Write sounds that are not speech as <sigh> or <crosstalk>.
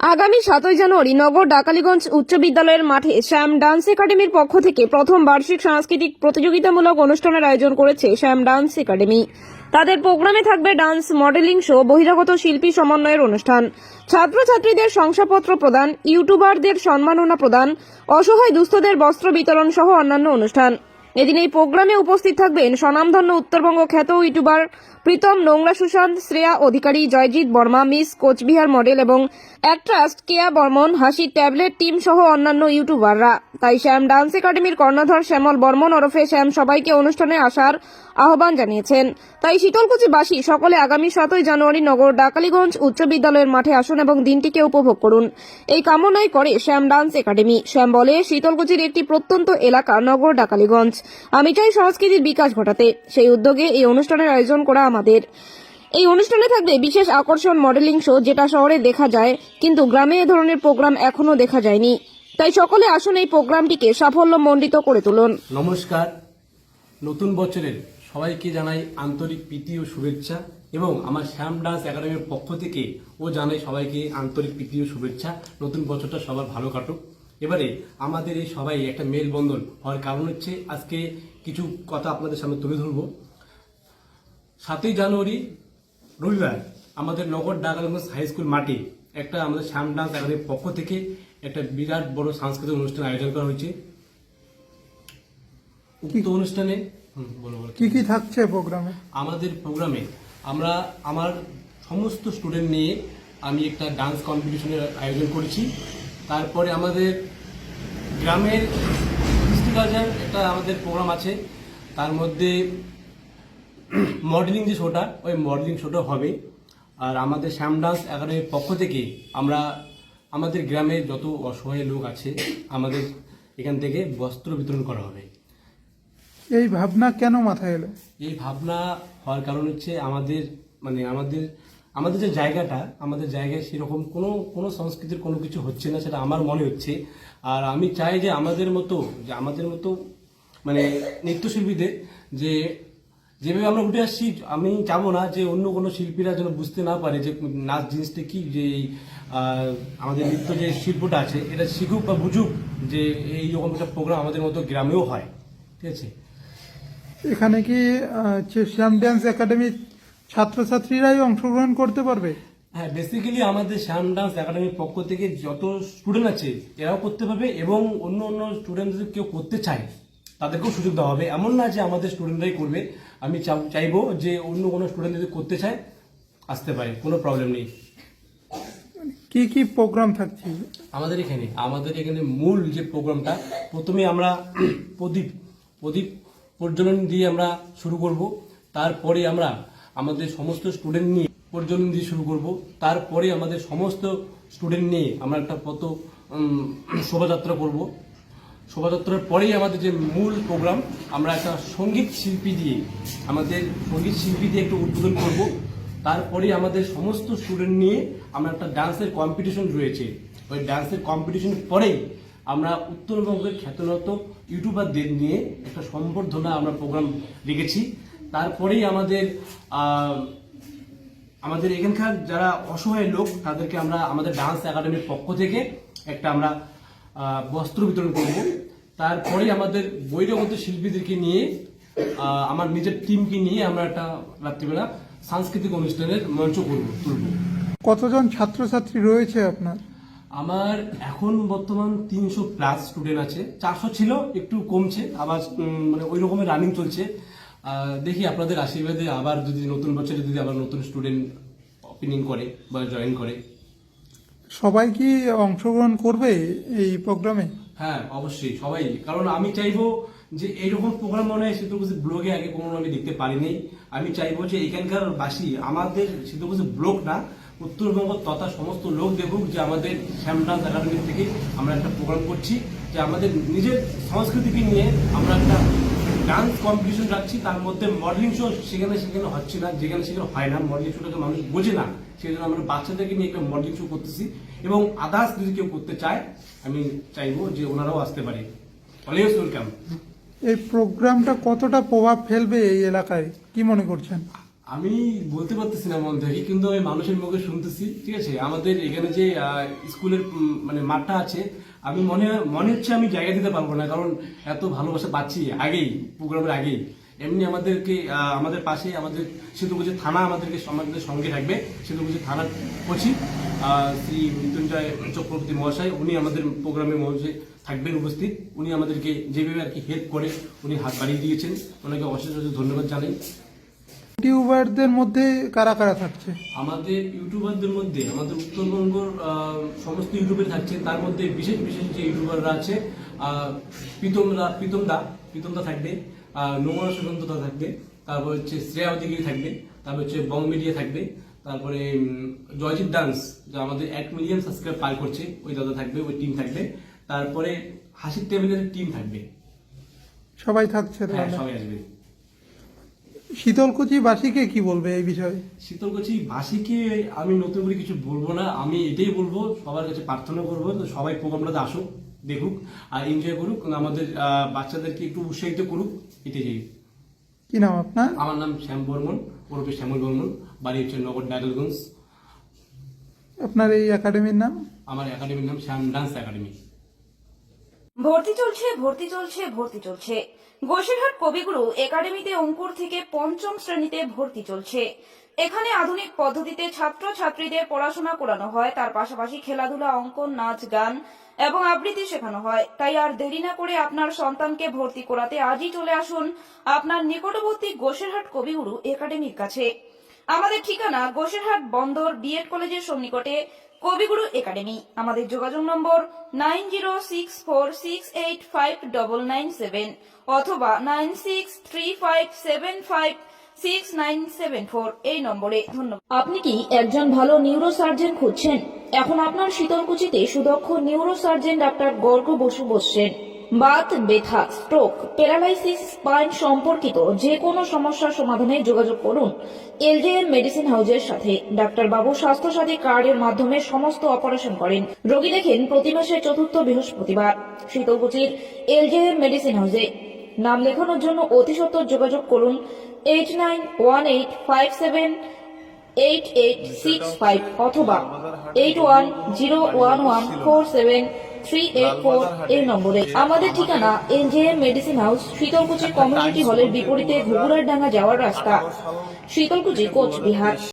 আগামী সাতই জানুয়ারি নগর ডাকালীগঞ্জ উচ্চ বিদ্যালয়ের মাঠে শ্যাম ডান্স একাডেমির পক্ষ থেকে প্রথম বার্ষিক সাংস্কৃতিক প্রতিযোগিতামূলক অনুষ্ঠানের আয়োজন করেছে শ্যাম ডান্স একাডেমি। তাদের প্রোগ্রামে থাকবে ডান্স মডেলিং শো, বহিরাগত শিল্পী সমন্বয়ের অনুষ্ঠান। ছাত্রছাত্রীদের শংসাপত্র প্রদান, ইউটিউবারদের সম্মাননা প্রদান, অসহায় দুস্থদের বস্ত্র বিতরণ সহ অন্যান্য অনুষ্ঠান। এদিন এই প্রোগ্রামে উপস্থিত থাকবেন স্বনামধন্য উত্তরবঙ্গ খ্যাত ইউটিউবার প্রীতম নোংরা সুশান্ত, শ্রেয়া অধিকারী, জয়জিৎ বর্মা, মিস কোচবিহার মডেল এবং অ্যাক্ট্রাস কেয়া বর্মন, হাসি ট্যাবলেট টিম সহ অন্যান্য ইউটিউবাররা। তাই শ্যাম ডান্স একাডেমির কর্ণধর শ্যামল বর্মন ওরফে শ্যাম সবাইকে অনুষ্ঠানে আসার আহ্বান জানিয়েছেন। তাই শীতলকুচিবাসী সকলে আগামী সাতই জানুয়ারি নগর ডাকালীগঞ্জ উচ্চ বিদ্যালয়ের মাঠে আসুন এবং দিনটিকে উপভোগ করুন। এই কামনাই করে শ্যাম ডান্স একাডেমি। শ্যাম বলে, শীতলকুচির একটি প্রত্যন্ত এলাকা নগর ডাকালীগঞ্জ। আমি চাই সংস্কৃতির বিকাশ ঘটাতে। সেই উদ্যোগে এই অনুষ্ঠানের আয়োজন করা আমাদের। এই অনুষ্ঠানে থাকবে বিশেষ আকর্ষণ মডেলিং শো যেটা শহরে দেখা যায়, কিন্তু গ্রামে এ ধরনের প্রোগ্রাম এখনও দেখা যায়নি। তাই সকলে আসুন এই প্রোগ্রামটিকে সাফল্য সাফল্যমণ্ডিত করে তুলুন। নমস্কার। নতুন বছরের সবাইকে জানাই আন্তরিক প্রীতি ও শুভেচ্ছা এবং আমার শ্যাম ডান্স একাডেমির পক্ষ থেকে ও জানাই সবাইকে আন্তরিক প্রীতি ও শুভেচ্ছা। নতুন বছরটা সবার ভালো কাটুক। এবারে আমাদের এই সবাই একটা মেলবন্ধন হওয়ার কারণ হচ্ছে আজকে কিছু কথা আপনাদের সামনে তুলে ধরবো। সাতই জানুয়ারি রবিবার আমাদের নগর ডাকালগঞ্জ হাই স্কুল মাঠে একটা আমাদের শ্যাম ডান্স একাডেমির পক্ষ থেকে একটা বিরাট বড় সাংস্কৃতিক অনুষ্ঠান আয়োজন করা হয়েছে। উক্ত অনুষ্ঠানে কি কি থাকছে প্রোগ্রামে? আমাদের প্রোগ্রামে আমরা আমার সমস্ত স্টুডেন্ট নিয়ে আমি একটা ডান্স কম্পিটিশনের আয়োজন করেছি। তারপরে আমাদের গ্রামের কৃষ্টি কালচার একটা আমাদের প্রোগ্রাম আছে। তার মধ্যে মডেলিং যে শোটা ওই মডেলিং শোটা হবে। আর আমাদের শ্যাম ডান্স একাডেমির পক্ষ থেকে আমরা আমাদের গ্রামে যত অসহায় লোক আছে আমাদের এখান থেকে বস্ত্র বিতরণ করা হবে। এই ভাবনা কেন মাথায় এলো? এই ভাবনা হওয়ার কারণ হচ্ছে আমাদের মানে আমাদের আমাদের যে জায়গাটা, আমাদের জায়গায় সেরকম কোনো কোনো সংস্কৃতির কোনো কিছু হচ্ছে না, সেটা আমার মনে হচ্ছে। আর আমি চাই যে আমাদের মতো, যে আমাদের মতো মানে নৃত্যশিল্পীদের যে, যেভাবে আমরা উঠে আসছি, আমি চাবো না যে অন্য কোনো শিল্পীরা যেন বুঝতে না পারে যে নাচ জিনিসটা কি, যে আমাদের নৃত্য যে শিল্পটা আছে, এটা শিখুক বা বুঝুক যে এই রকম একটা প্রোগ্রাম আমাদের মতো গ্রামেও হয়। ঠিক আছে? এখানে কি শ্যাম ড্যান্স একাডেমির ছাত্রছাত্রীরাই অংশগ্রহণ করতে পারবে। হ্যাঁ বেসিক্যালি আমাদের শ্যাম ডান্স একাডেমির পক্ষ থেকে যত স্টুডেন্ট আছে এরাও করতে পারবে এবং অন্য অন্য স্টুডেন্ট যদি কেউ করতে চায় তাদেরকেও সুযোগ দেওয়া হবে। এমন না যে আমাদের স্টুডেন্টরাই করবে। আমি চাইব যে অন্য কোনো স্টুডেন্ট যদি করতে চায় আসতে পারে কোনো প্রবলেম নেই। কি কি প্রোগ্রাম থাকছে? আমাদের এখানে আমাদের এখানে মূল যে প্রোগ্রামটা প্রথমে আমরা <clears throat> প্রদীপ প্রদীপ প্রজ্বলন দিয়ে আমরা শুরু করব। তারপরে আমরা আমাদের সমস্ত স্টুডেন্ট নিয়ে প্রজ্বলন দিয়ে শুরু করব। তারপরে আমাদের সমস্ত স্টুডেন্ট নিয়ে আমরা একটা পথ শোভাযাত্রা করব। শোভাযাত্রার পরেই আমাদের যে মূল প্রোগ্রাম আমরা একটা সংগীত শিল্পী দিয়ে, আমাদের সংগীত শিল্পী দিয়ে একটু উদ্বোধন করব। তারপরে আমাদের সমস্ত স্টুডেন্ট নিয়ে আমরা একটা ডান্সের কম্পিটিশন রয়েছে। ওই ডান্সের কম্পিটিশন পরেই আমরা উত্তরবঙ্গের খ্যাতনাত ইউটিউবারদের নিয়ে একটা সম্বর্ধনা আমরা প্রোগ্রাম রেখেছি তারপরেই আমাদের আমাদের এখানকার যারা অসহায় লোক তাদেরকে আমরা আমাদের ডান্স একাডেমির পক্ষ থেকে একটা আমরা বস্ত্র বিতরণ করব। তারপরে আমাদের বৈরগত শিল্পীদেরকে নিয়ে আমার নিজের টিমকে নিয়ে আমরা একটা রাত্রিবেলা সাংস্কৃতিক অনুষ্ঠানের মঞ্চ করব তুলব। কতজন ছাত্রছাত্রী রয়েছে আপনার? আমার এখন বর্তমান তিনশো প্লাস স্টুডেন্ট আছে। চারশো ছিল একটু কমছে আবার মানে ওই রকমের রানিং চলছে। দেখি আপনাদের আশীর্বাদে আবার যদি নতুন বছরে যদি আবার নতুন স্টুডেন্ট ওপেনিং করে বা জয়েন করে। সবাই কি অংশগ্রহণ করবে এই প্রোগ্রামে হ্যাঁ অবশ্যই সবাই। কারণ আমি চাইব যে এইরকম প্রোগ্রাম মনে হয় শীতলকুচি ব্লগে আগে কোনো আমি দেখতে পারিনি। আমি চাইব যে এখানকার বাসী আমাদের শীতলকুচি ব্লগ না উত্তরবঙ্গ তথা সমস্ত লোক দেখুক যে আমাদের শ্যামডান্স একাডেমি থেকে আমরা একটা প্রোগ্রাম করছি যে আমাদের নিজের সংস্কৃতিকে নিয়ে আমরা একটা ডান্স কম্পিটিশন যাচ্ছি তার মধ্যে মডেলিং শো সেখানে সেখানে হচ্ছে না যেখানে সেখানে হয় না। মডেলিং শোটাকে মানুষ বোঝে না। সেই জন্য আমরা বাচ্চাদেরকে নিয়ে একটা মডেলিং শো করতেছি। এবং আদার্স যদি কেউ করতে চায় আমি চাইব যে ওনারাও আসতে পারে। অলওয়েজ ওয়েলকাম এই প্রোগ্রামটা কতটা প্রভাব ফেলবে এই এলাকায়? কি মনে করছেন? আমি বলতে পারতেছি না মন থেকে কিন্তু আমি মানুষের মুখে শুনতেছি ঠিক আছে? আমাদের এখানে যে স্কুলের মানে মাঠটা আছে আমি মনে মনে হচ্ছে আমি জায়গা দিতে পারব না, কারণ এত ভালোবাসা পাচ্ছি আগেই, প্রোগ্রামের আগেই। এমনি আমাদেরকে আমাদের পাশে আমাদের সেতুগুজি থানা আমাদেরকে আমাদের সঙ্গে থাকবে সেতুগুজি থানার করছি শ্রী মৃত্যুঞ্জয় চক্রবর্তী মহাশয়, উনি আমাদের প্রোগ্রামে মঞ্চে থাকবেন উপস্থিত। উনি আমাদেরকে যেভাবে আর কি হেল্প করে, উনি হাত বাড়িয়ে দিয়েছেন। ওনাকে অশেষ অশেষ ধন্যবাদ জানাই। ইউটিউবারদের মধ্যে কারা কারা থাকছে? আমাদের ইউটিউবারদের মধ্যে আমাদের উত্তরবঙ্গর সমস্ত ইউটিউবার থাকছে। তার মধ্যে বিশেষ বিশেষ যে ইউটিউবাররা আছে প্রীতমরা প্রীতমদা প্রীতমদা থাকবে নোংরা সুগন্ধতা থাকবে তারপর হচ্ছে শ্রেয়া অধিকারী থাকবে তারপর হচ্ছে বং মিডিয়া থাকবে তারপরে জয়জিৎ ডান্স যা আমাদের এক মিলিয়ন সাবস্ক্রাইব পার করছে ওই দাদা থাকবে ওই টিম থাকবে তারপরে হাসির টেবিলের টিম থাকবে। সবাই থাকছে হ্যাঁ সবাই আসবে। শীতলকুচি বাসীকে কি বলবে এই বিষয়ে? শীতলকুচি ভাষীকে আমি নতুন করে কিছু বলব না আমি এটাই বলব সবার কাছে প্রার্থনা করব তো সবাই প্রোগ্রামটাতে আসুক দেখুক আর এনজয় করুক আমাদের বাচ্চাদেরকে একটু উৎসাহিত করুক এটাই চাই। কি নাম আপনার? আমার নাম শ্যাম বর্মন ওরফে শ্যামল বর্মন বাড়ি হচ্ছে নগর ডাগলগঞ্জ আপনার এই একাডেমির নাম? আমার একাডেমির নাম শ্যাম ডান্স একাডেমি ভর্তি চলছে ভর্তি চলছে ভর্তি চলছে। গোসিরহাট কবিগুরু একাডেমিতে অঙ্কুর থেকে পঞ্চম শ্রেণীতে ভর্তি চলছে। এখানে আধুনিক পদ্ধতিতে ছাত্র ছাত্রীদের পড়াশোনা করানো হয়, তার পাশাপাশি খেলাধুলা, অঙ্কন, নাচ, গান এবং আবৃত্তি শেখানো হয়। তাই আর দেরি না করে আপনার সন্তানকে ভর্তি করাতে আজই চলে আসুন আপনার নিকটবর্তী গোসিরহাট কবিগুরু একাডেমির কাছে। আমাদের ঠিকানা গোসিরহাট বন্দর বিএড কলেজের সন্নিকটে কবিগুরু একাডেমি। আমাদের যোগাযোগ number nine zero six four six eight five double nine seven অথবা nine six three five seven five six nine seven four এই নম্বরে ধন্যবাদ। আপনি কি একজন ভালো নিউরো সার্জন খুঁজছেন? এখন আপনার শীতলকুচিতে সুদক্ষ neuro surgeon doctor Garg Basu বসছেন। বাত, ব্যথা স্ট্রোক প্যারালাইসিস স্পাইন সম্পর্কিত যে কোনো সমস্যার সমাধানে যোগাযোগ করুন। এলজেএম মেডিসিন হাউসের সাথে ডাক্তার বাবু স্বাস্থ্যসাথী কার্ডের মাধ্যমে সমস্ত অপারেশন করেন। রোগী দেখেন, প্রতি মাসের চতুর্থ বৃহস্পতিবার। শীতলকুচির এলজেএম মেডিসিন হাউসে নাম লেখানোর জন্য অতি সত্বর যোগাযোগ করুন eight nine one eight five seven eight eight six five অথবা eight one zero one one four seven three eight four এই নম্বরে। আমাদের ঠিকানা NJM medicine house Sitalkuchi community হলের বিপরীতে ঘুঘুরার ডাঙ্গা যাওয়ার রাস্তা। শীতলকুচি কোচবিহার।